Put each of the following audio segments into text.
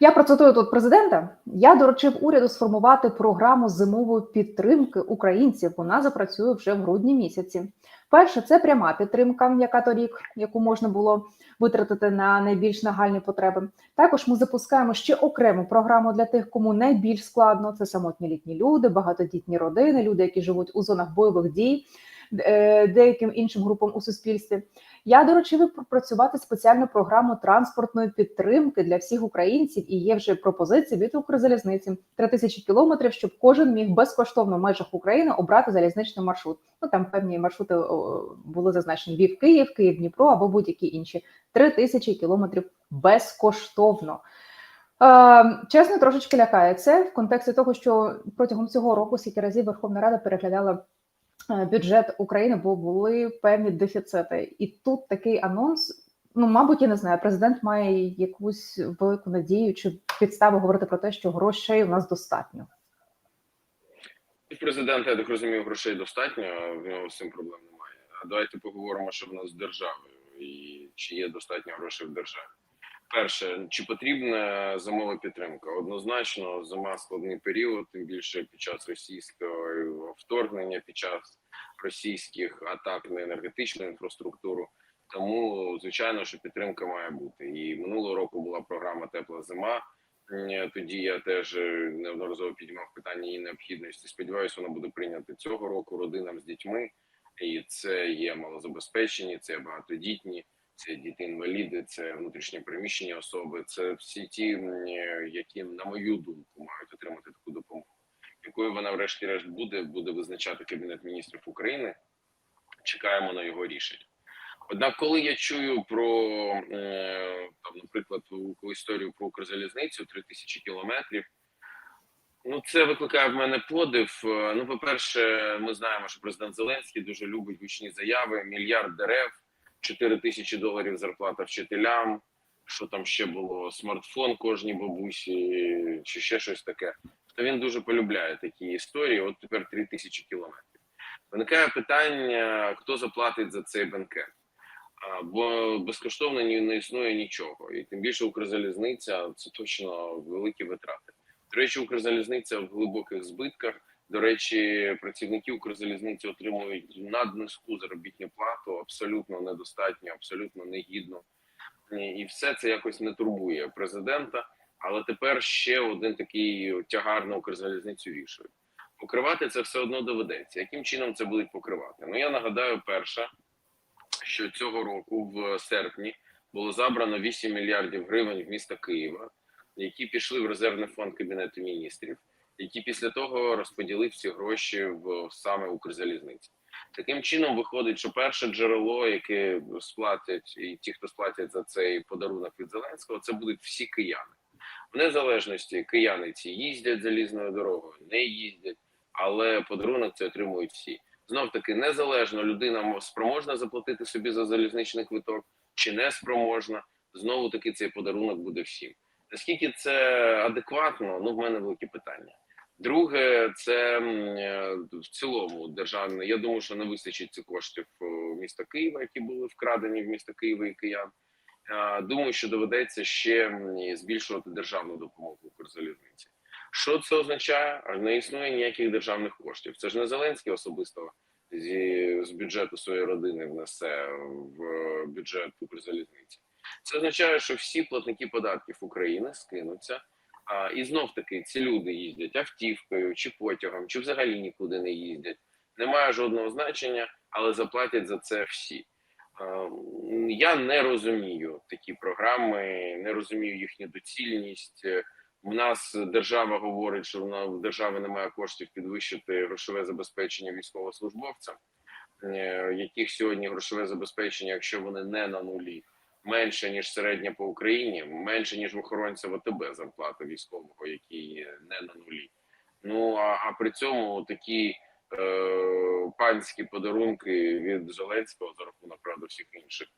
Я процитую тут президента. Я доручив уряду сформувати програму зимової підтримки українців. Вона запрацює вже в грудні місяці. Перше, це пряма підтримка, яка торік, яку можна було витратити на найбільш нагальні потреби. Також ми запускаємо ще окрему програму для тих, кому найбільш складно. Це самотні літні люди, багатодітні родини, люди, які живуть у зонах бойових дій, деяким іншим групам у суспільстві. Я доручив пропрацювати спеціальну програму транспортної підтримки для всіх українців. І є вже пропозиції від Укрзалізниці 3 тисячі кілометрів, щоб кожен міг безкоштовно в межах України обрати залізничний маршрут. Ну там певні маршрути були зазначені Львів, Київ, Київ, Дніпро або будь-які інші 3 тисячі кілометрів безкоштовно. Е, чесно, трошечки лякає це в контексті того, що протягом цього року скільки разів Верховна Рада переглядала е, бюджет України, бо були певні дефіцити, і тут такий анонс. Ну, мабуть, я не знаю. Президент має якусь велику надію чи підставу говорити про те, що грошей у нас достатньо. У президента, я так розумію, грошей достатньо, в нього з цим проблем немає. А давайте поговоримо, що в нас з державою і чи є достатньо грошей в державі. Перше, чи потрібна зимова підтримка? Однозначно, зима складний період, тим більше під час російського вторгнення, під час російських атак на енергетичну інфраструктуру. Тому, звичайно, що підтримка має бути. І минулого року була програма Тепла зима. Тоді я теж е, неодноразово підіймав питання її необхідності. Сподіваюся, вона буде прийнята цього року родинам з дітьми, і це є малозабезпечені, це багатодітні, це діти-інваліди, це внутрішньо переміщені особи. Це всі ті, які, на мою думку, мають отримати таку допомогу. Якою вона, врешті-решт, буде, буде визначати кабінет міністрів України. Чекаємо на його рішення. Однак, коли я чую про е, там, наприклад, історію про Укрзалізницю 3000 кілометрів, ну це викликає в мене подив. Е, ну, по-перше, ми знаємо, що президент Зеленський дуже любить гучні заяви: мільярд дерев, 4 тисячі доларів зарплата вчителям. Що там ще було? Смартфон кожній бабусі, чи ще щось таке. То він дуже полюбляє такі історії. От тепер 3 тисячі кілометрів. Виникає питання: хто заплатить за цей бенкет? бо безкоштовно не існує нічого, і тим більше Укрзалізниця це точно великі витрати. До речі, Укрзалізниця в глибоких збитках. До речі, працівники Укрзалізниці отримують наднизьку заробітну плату, абсолютно недостатньо, абсолютно негідно, і все це якось не турбує президента. Але тепер ще один такий тягар на Укрзалізницю вішають. Покривати це все одно доведеться. Яким чином це будуть покривати? Ну я нагадаю, перша що цього року, в серпні, було забрано 8 мільярдів гривень в міста Києва, які пішли в резервний фонд кабінету міністрів, які після того розподілив ці гроші в саме Укрзалізниці. Таким чином виходить, що перше джерело, яке сплатять, і ті, хто сплатять за цей подарунок від Зеленського, це будуть всі кияни. В незалежності кияни ці їздять залізною дорогою, не їздять, але подарунок це отримують всі знов таки незалежно людина спроможна заплатити собі за залізничний квиток чи не спроможна. Знову таки цей подарунок буде всім. Наскільки це адекватно? Ну в мене великі питання. Друге, це е, в цілому державне. Я думаю, що не вистачить цих коштів міста Києва, які були вкрадені в місто Києва і Киян. Думаю, що доведеться ще збільшувати державну допомогу Укрзалізниці. Що це означає? Не існує ніяких державних коштів. Це ж не Зеленський особисто зі з бюджету своєї родини внесе в бюджет Укрзалізниці. Це означає, що всі платники податків України скинуться. А, І знов таки ці люди їздять автівкою чи потягом, чи взагалі нікуди не їздять. Немає жодного значення, але заплатять за це всі. Я не розумію такі програми, не розумію їхню доцільність. У нас держава говорить, що вона в держави немає коштів підвищити грошове забезпечення військовослужбовцям, е, яких сьогодні грошове забезпечення, якщо вони не на нулі, менше ніж середня по Україні, менше ніж в охоронця ВТБ зарплата військового, який не на нулі. Ну а а при цьому такі панські подарунки від Зеленського за рахунок правда всіх інших.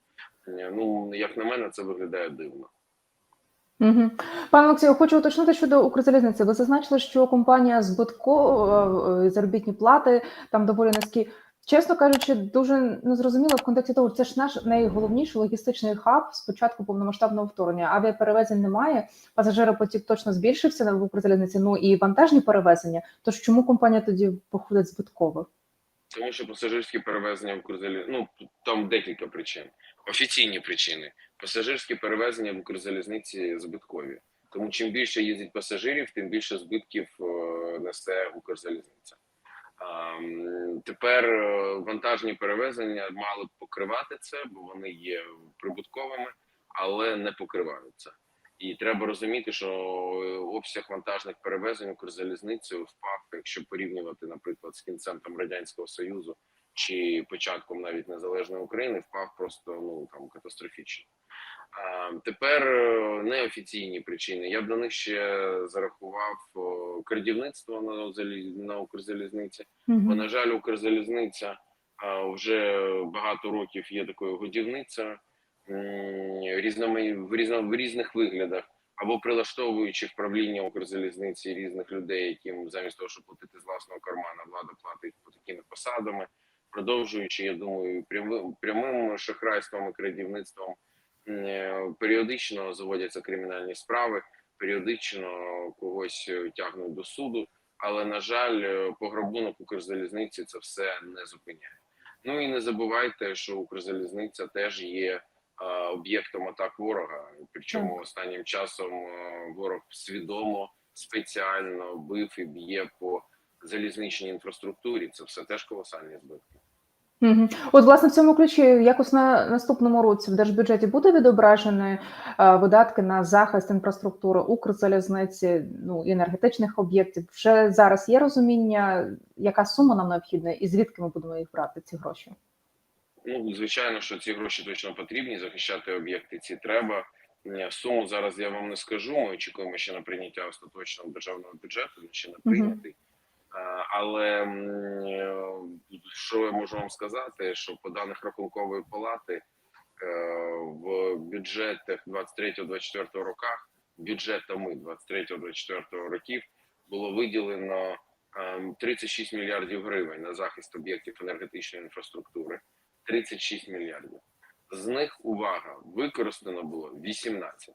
Е, ну як на мене, це виглядає дивно. Угу. Пане Олексію, хочу уточнити щодо Укрзалізниці. Ви зазначили, що компанія збитко е, заробітні плати там доволі низькі. Чесно кажучи, дуже незрозуміло в контексті того, це ж наш найголовніший логістичний хаб з початку повномасштабного вторгнення. Авіаперевезень немає, пасажиропотік точно збільшився на Укрзалізниці, ну і вантажні перевезення. Тож чому компанія тоді походить збитково? Тому що пасажирські перевезення в Укрзалі... ну там декілька причин. Офіційні причини. Пасажирські перевезення в Укрзалізниці збиткові. Тому чим більше їздить пасажирів, тим більше збитків е, несе Укрзалізниця. Тепер е, вантажні перевезення мали б покривати це, бо вони є прибутковими, але не покривають це. І треба розуміти, що е, обсяг вантажних перевезень Укрзалізницею впав, якщо порівнювати, наприклад, з кінцем там радянського союзу чи початком навіть незалежної України, впав просто ну там катастрофічно. Тепер е, неофіційні причини. Я б до них ще зарахував крадівництво на на Укрзалізниці. Бо, на жаль, Укрзалізниця вже багато років є такою годівницею м, в в різних виглядах, або прилаштовуючи в правління Укрзалізниці різних людей, яким замість того, щоб платити з власного кармана, влада платить по такими посадами, продовжуючи, я думаю, прямим прямим шахрайством і крадівництвом. Періодично заводяться кримінальні справи, періодично когось е, тягнуть до суду але на жаль, е, пограбунок Укрзалізниці це все не зупиняє. Ну і не забувайте, що Укрзалізниця теж є е, об'єктом атак ворога. Причому останнім часом ворог свідомо спеціально бив і б'є по залізничній інфраструктурі. Це все теж колосальні збитки. От, власне, в цьому ключі якось на наступному році в держбюджеті буде відображені е, видатки на захист інфраструктури Укрзалізниці, ну енергетичних об'єктів. Вже зараз є розуміння, яка сума нам необхідна, і звідки ми будемо їх брати ці гроші? Ну, звичайно, що ці гроші точно потрібні. Захищати об'єкти ці треба. Е, Суму зараз я вам не скажу. Ми очікуємо ще на прийняття остаточного державного бюджету. Він ще не прийнятий. А, Але е, що я можу вам сказати, що по даних рахункової палати е, в бюджетах 23-24 роках, бюджетами 23-24 років було виділено ем, 36 мільярдів гривень на захист об'єктів енергетичної інфраструктури. 36 мільярдів. З них увага використано було 18.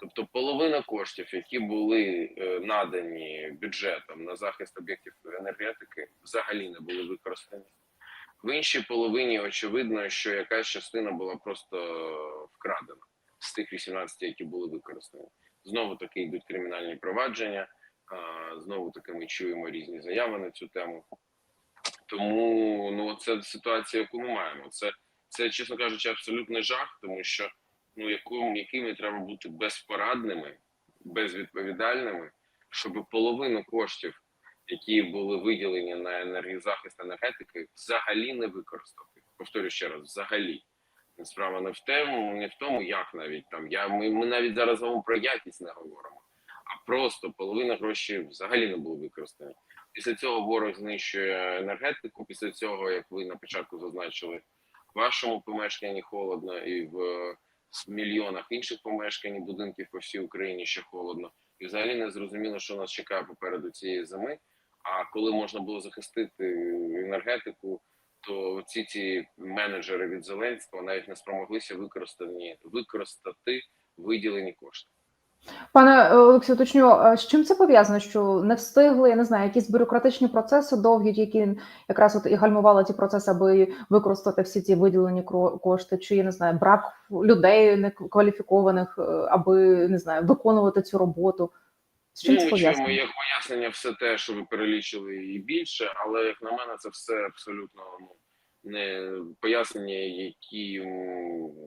Тобто половина коштів, які були е, надані бюджетом на захист об'єктів енергетики, взагалі не були використані. В іншій половині очевидно, що якась частина була просто вкрадена з тих 18, які були використані. Знову таки йдуть кримінальні провадження. Знову таки ми чуємо різні заяви на цю тему. Тому ну це ситуація, яку ми маємо. Це, це чесно кажучи, абсолютний жах, тому що ну яким, якими треба бути безпорадними, безвідповідальними, щоб половину коштів, які були виділені на енергозахист енергетики, взагалі не використати. Повторю ще раз, взагалі. Справа не в тому, не в тому, як навіть там. Я ми, ми навіть зараз вам про якість не говоримо, а просто половина грошей взагалі не було використані. Після цього ворог знищує енергетику. Після цього, як ви на початку зазначили, в вашому помешканні холодно, і в мільйонах інших помешкань будинків по всій Україні ще холодно. І взагалі не зрозуміло, що нас чекає попереду цієї зими. А коли можна було захистити енергетику, то ці ці менеджери від Зеленського навіть не спромоглися використані використати виділені кошти. Пане е, Олексію, уточню, з чим це пов'язано? Що не встигли, я не знаю, якісь бюрократичні процеси довгі, які якраз от і гальмували ті процеси, аби використати всі ці виділені кошти, чи я не знаю, брак людей некваліфікованих, е, аби не знаю, виконувати цю роботу. З чим Ну, це пов'язано? як пояснення все те, що ви перелічили і більше, але як на мене, це все абсолютно ну не пояснення, які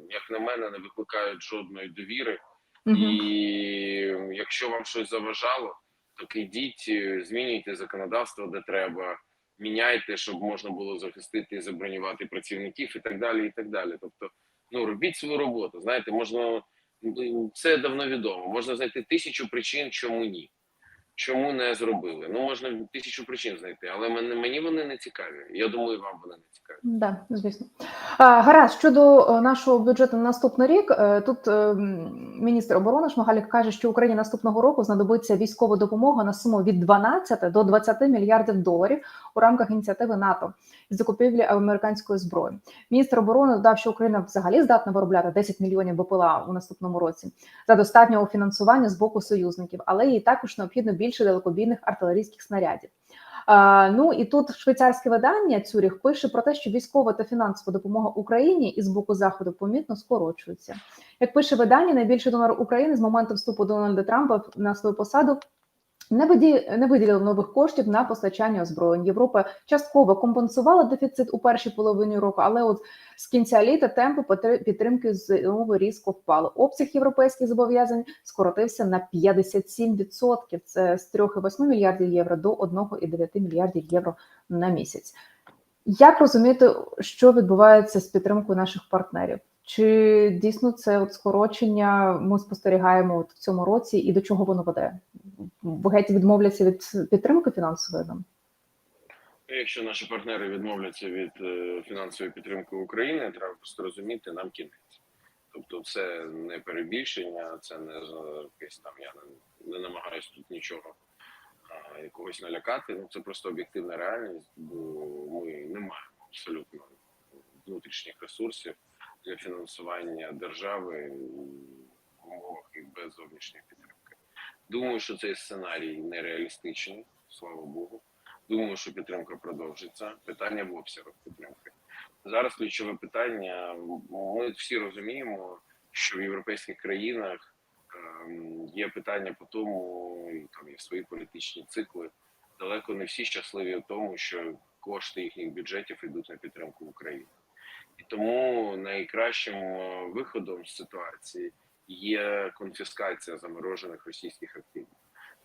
як на мене не викликають жодної довіри. Мгм. І якщо вам щось заважало, так ідіть, е, змінюйте законодавство, де треба, міняйте, щоб можна було захистити і забронювати працівників, і так далі. І так далі. Тобто, ну робіть свою роботу. Знаєте, можна це давно відомо. Можна знайти тисячу причин, чому ні. Чому не зробили? Ну можна тисячу причин знайти, але мене мені вони не цікаві. Я думаю, вам вони не цікаві. Да, звісно. А, гаразд, щодо е, нашого бюджету на наступний рік, е, тут е, міністр оборони Шмигалік каже, що Україні наступного року знадобиться військова допомога на суму від 12 до 20 мільярдів доларів у рамках ініціативи НАТО з закупівлі американської зброї. Міністр оборони додав, що Україна взагалі здатна виробляти 10 мільйонів БПЛА у наступному році за достатнього фінансування з боку союзників, але їй також необхідно більше далекобійних артилерійських снарядів. Ну і тут швейцарське видання Цюріх пише про те, що військова та фінансова допомога Україні із боку заходу помітно скорочується. Як пише видання, найбільший донор України з моменту вступу Дональда Трампа на свою посаду. Не виді- не виділив нових коштів на постачання озброєнь. Європа частково компенсувала дефіцит у першій половині року, але от з кінця літа темпи підтримки знову різко впали. Обсяг європейських зобов'язань скоротився на 57%. Це з 3,8 мільярдів євро до 1,9 мільярдів євро на місяць. Як розуміти, що відбувається з підтримкою наших партнерів? Чи дійсно це от скорочення ми спостерігаємо от в цьому році, і до чого воно веде? Геть відмовляться від підтримки фінансової нам? Якщо наші партнери відмовляться від е, фінансової підтримки України, треба просто розуміти, нам кінець. Тобто, це не перебільшення, це не якесь там. Я не, не намагаюся тут нічого а, якогось налякати. Ну це просто об'єктивна реальність, бо ми не маємо абсолютно внутрішніх ресурсів для фінансування держави в умовах і без зовнішньої підтримки. Думаю, що цей сценарій нереалістичний, слава Богу. Думаю, що підтримка продовжиться. Питання в обсягах підтримки. Зараз ключове питання. Ми всі розуміємо, що в європейських країнах ем, є питання по тому, і там є свої політичні цикли. Далеко не всі щасливі в тому, що кошти їхніх бюджетів йдуть на підтримку України. І тому найкращим е, виходом з ситуації є конфіскація заморожених російських активів.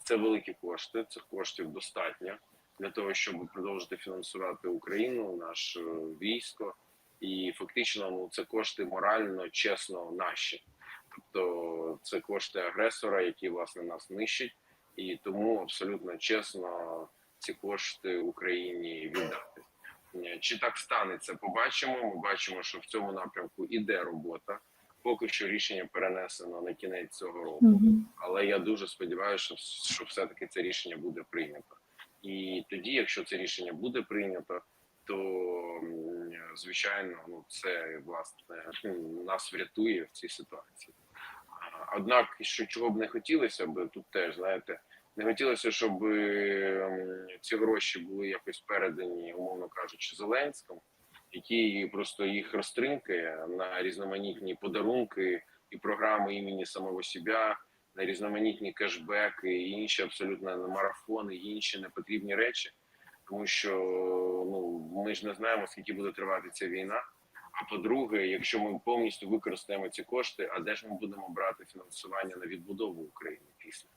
Це великі кошти, цих коштів достатньо для того, щоб продовжити фінансувати Україну, наше військо, і фактично ну це кошти морально, чесно наші. Тобто це кошти агресора, які власне нас нищать, і тому абсолютно чесно ці кошти Україні віддати. Е, Чи так станеться? Побачимо. Ми бачимо, що в цьому напрямку іде робота. Поки що рішення перенесено на кінець цього року, але я дуже сподіваюся, що, що все-таки це рішення буде прийнято. І тоді, якщо це рішення буде прийнято, то звичайно, ну це власне нас врятує в цій ситуації. Однак, що чого б не хотілося б, тут теж знаєте, не хотілося, щоб ем, ці гроші були якось передані, умовно кажучи, Зеленському, який просто їх розтринкає на різноманітні подарунки і програми імені самого себе, на різноманітні кешбеки і інші абсолютно марафони, і інші непотрібні речі, тому що ну ми ж не знаємо, скільки буде тривати ця війна. А по-друге, якщо ми повністю використаємо ці кошти, а де ж ми будемо брати фінансування на відбудову України після?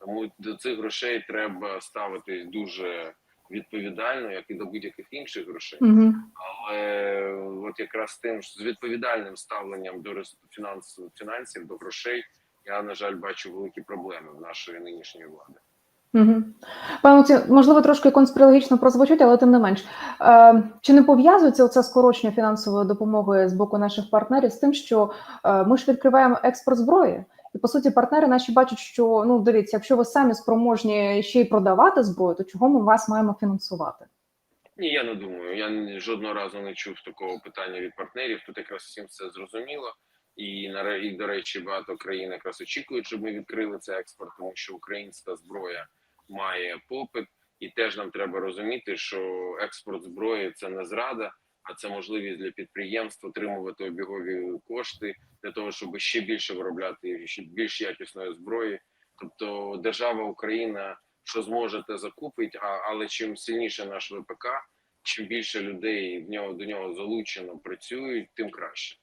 Тому до цих грошей треба ставитись дуже відповідально, як і до будь-яких інших грошей. Угу. Але от якраз тим з відповідальним ставленням до рес- фінансів, фінансів до грошей, я на жаль бачу великі проблеми в нашої нинішньої влади. Угу. Пане Олексію, можливо, трошки конспірологічно прозвучить, але тим не менш. Е, чи не пов'язується оце скорочення фінансової допомоги з боку наших партнерів з тим, що е, ми ж відкриваємо експорт зброї? І по суті, партнери наші бачать, що ну дивіться, якщо ви самі спроможні ще й продавати зброю, то чого ми вас маємо фінансувати? Ні, я не думаю. Я жодного разу не чув такого питання від партнерів. Тут якраз всім все зрозуміло. І і, до речі, багато країн якраз очікують, щоб ми відкрили цей експорт, тому що українська зброя має попит, і теж нам треба розуміти, що експорт зброї це не зрада, а це можливість для підприємств отримувати обігові кошти для того, щоб ще більше виробляти ще більш якісної зброї. Тобто, держава Україна що зможе, те закупить. А але чим сильніше наш ВПК, чим більше людей в нього до нього залучено працюють, тим краще.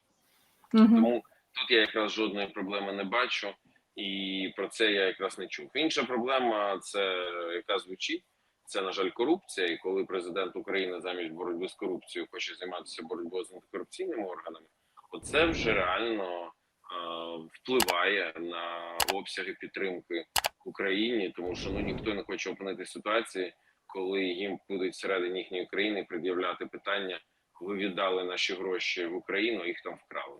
Угу. Тому тут я якраз жодної проблеми не бачу, і про це я якраз не чув. Інша проблема, це яка звучить, це на жаль корупція. І коли президент України замість боротьби з корупцією хоче займатися боротьбою з антикорупційними органами, оце вже реально е, впливає на обсяги підтримки Україні, тому що ну ніхто не хоче опинитися в ситуації, коли їм будуть всередині їхньої країни пред'являти питання: ви віддали наші гроші в Україну, їх там вкрали.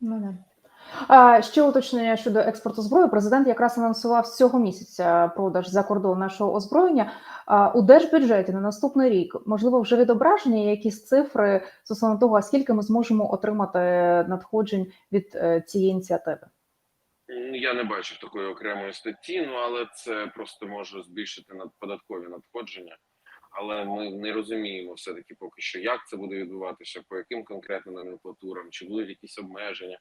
Ну, да. Ще уточнення щодо експорту зброї. Президент якраз анонсував цього місяця продаж за кордон нашого озброєння. У держбюджеті на наступний рік можливо вже відображені якісь цифри стосовно того, а скільки ми зможемо отримати надходжень від е, цієї ініціативи. Ну, Я не бачив такої окремої статті, ну але це просто може збільшити податкові надходження. Але ми не розуміємо все таки поки що, як це буде відбуватися, по яким конкретно номенклатурам, чи будуть якісь обмеження.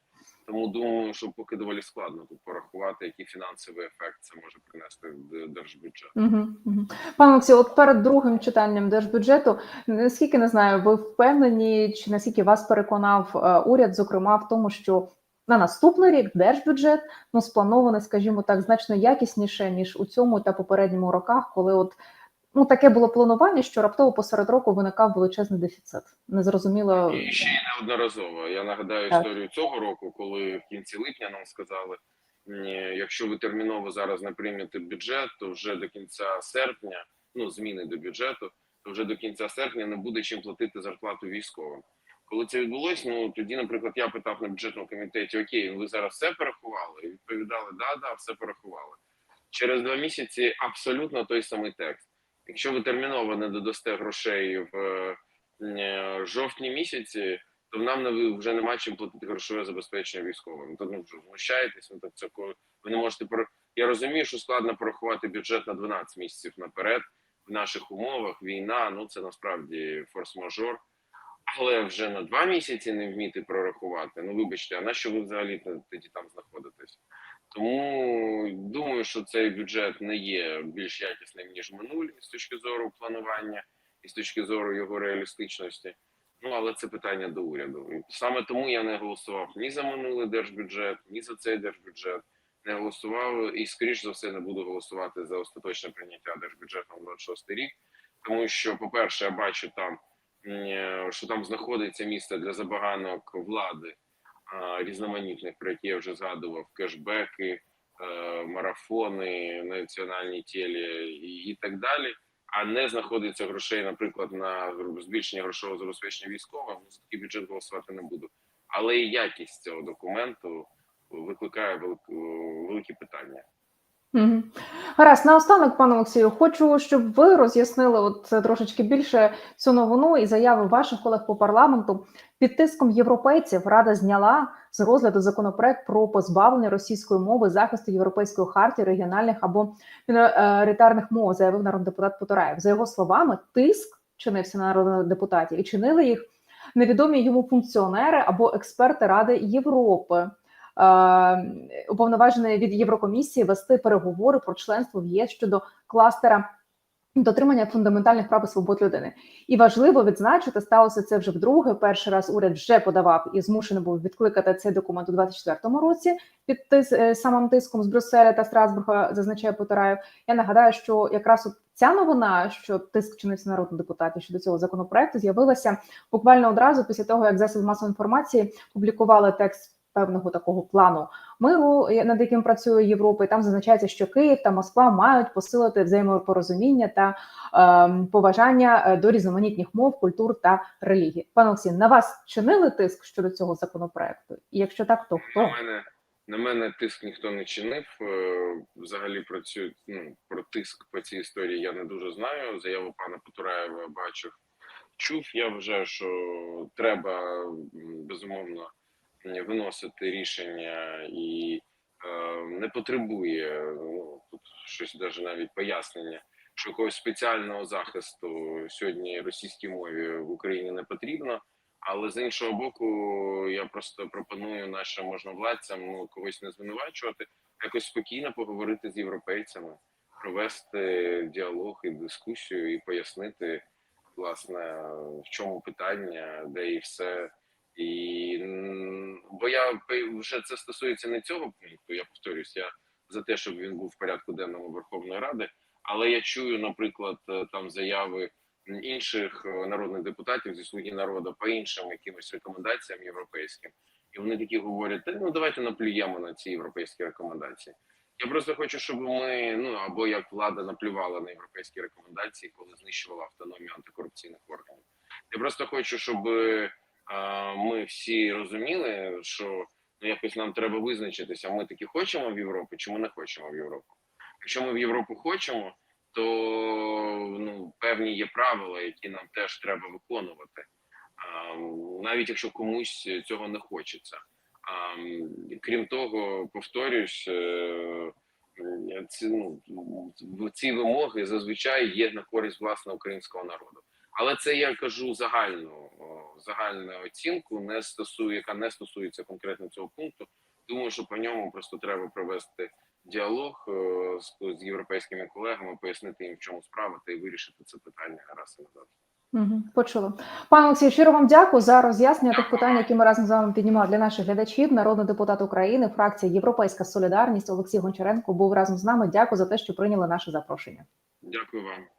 Тому думаю, що поки доволі складно тут порахувати, який фінансовий ефект це може принести в держбюджет. Угу, угу. Пане Олексій, от перед другим читанням держбюджету, наскільки не знаю, ви впевнені, чи наскільки вас переконав е, уряд, зокрема в тому, що на наступний рік держбюджет ну спланований, скажімо так, значно якісніше ніж у цьому та попередньому роках, коли от ну таке було планування, що раптово посеред року виникав величезний дефіцит. Незрозуміло. І ще й неодноразово. Я нагадаю Так. історію цього року, коли в кінці липня нам сказали, ні, якщо ви терміново зараз не приймете бюджет, то вже до кінця серпня, ну зміни до бюджету, то вже до кінця серпня не буде чим платити зарплату військовим. Коли це відбулось, ну тоді, наприклад, я питав на бюджетному комітеті: Окей, ви зараз все порахували? І відповідали, да, да, все порахували. Через два місяці абсолютно той самий текст. Якщо ви терміново не додасте грошей в е, жовтні місяці, то нам вже нема чим платити грошове забезпечення військовим. То ну вже знущаєтесь. Ну так це ви не можете пор- Я розумію, що складно порахувати бюджет на 12 місяців наперед в наших умовах. Війна, ну це насправді форс-мажор. Але вже на два місяці не вміти прорахувати. Ну вибачте, а на що ви взагалі тоді там знаходитесь? Тому думаю, що цей бюджет не є більш якісним ніж минулі з точки зору планування і з точки зору його реалістичності. Ну але це питання до уряду. Саме тому я не голосував ні за минулий держбюджет, ні за цей держбюджет. Не голосував і, скоріш за все, не буду голосувати за остаточне прийняття держбюджету на 26 рік, тому що, по-перше, я бачу там, що там знаходиться місце для забаганок влади різноманітних, про які я вже згадував, кешбеки, е, марафони, національні тілі і, так далі. А не знаходиться грошей, наприклад, на збільшення грошового забезпечення військовим. За такий бюджет голосувати не буду. Але і якість цього документу викликає велик- великі питання. Угу. Гаразд, наостанок, пане Олексію, хочу, щоб ви роз'яснили от е, трошечки більше цю новину і заяви ваших колег по парламенту. Під тиском європейців Рада зняла з розгляду законопроект про позбавлення російської мови захисту європейської хартії регіональних або міноритарних мов, заявив народний Потораєв. За його словами, тиск чинився на народних депутатів і чинили їх невідомі йому функціонери або експерти Ради Європи е, уповноважений від Єврокомісії вести переговори про членство в ЄС щодо кластера дотримання фундаментальних прав і свобод людини. І важливо відзначити, сталося це вже вдруге. Перший раз уряд вже подавав і змушений був відкликати цей документ у 24-му році під тис, е, самим тиском з Брюсселя та Страсбурга, зазначає Потараєв. Я нагадаю, що якраз от ця новина, що тиск чинився народних депутатів щодо цього законопроекту, з'явилася буквально одразу після того, як засоби масової інформації публікували текст певного такого плану миру, е, над яким працює Європа, і там зазначається, що Київ та Москва мають посилити взаємопорозуміння та е, поважання до різноманітних мов, культур та релігій. Пане Олексій, на вас чинили тиск щодо цього законопроекту? І якщо так, то хто? на мене тиск ніхто не чинив. Е, Взагалі про ну про тиск по цій історії я не дуже знаю. Заяву пана Потураєва бачив, чув. Я вважаю, що треба безумовно виносити рішення і е, не потребує ну тут щось даже навіть пояснення. Що якогось спеціального захисту сьогодні російській мові в Україні не потрібно. Але з іншого боку, я просто пропоную нашим можновладцям ну когось не звинувачувати, якось спокійно поговорити з європейцями, провести діалог і дискусію, і пояснити, власне, в чому питання, де і все. І бо я вже це стосується не цього пункту. Я повторюсь, я за те, щоб він був в порядку денному Верховної Ради. Але я чую, наприклад, е, там заяви інших е, народних депутатів зі слуги народу по іншим якимось рекомендаціям європейським, і вони такі говорять: та ну давайте наплюємо на ці європейські рекомендації. Я просто хочу, щоб ми ну або як влада наплювала на європейські рекомендації, коли знищувала автономію антикорупційних органів. Я просто хочу, щоб е, ми всі розуміли, що ну якось нам треба визначитися. Ми таки хочемо в Європу, чи ми не хочемо в Європу. Якщо ми в Європу хочемо, то ну певні є правила, які нам теж треба виконувати, навіть якщо комусь цього не хочеться. Крім того, повторюсь, е, ці, ну, ці вимоги зазвичай є на користь власне українського народу. Але це я кажу загальну о, загальну оцінку, не стосує, яка не стосується конкретно цього пункту. Думаю, що по ньому просто треба провести діалог е, з, з європейськими колегами, пояснити їм, в чому справа, та й вирішити це питання раз і назад. Угу, почула. Пане Олексію, щиро вам дякую за роз'яснення тих питань, які ми разом з вами піднімали для наших глядачів. Народний депутат України, фракція Європейська Солідарність Олексій Гончаренко був разом з нами. Дякую за те, що прийняли наше запрошення. Дякую вам.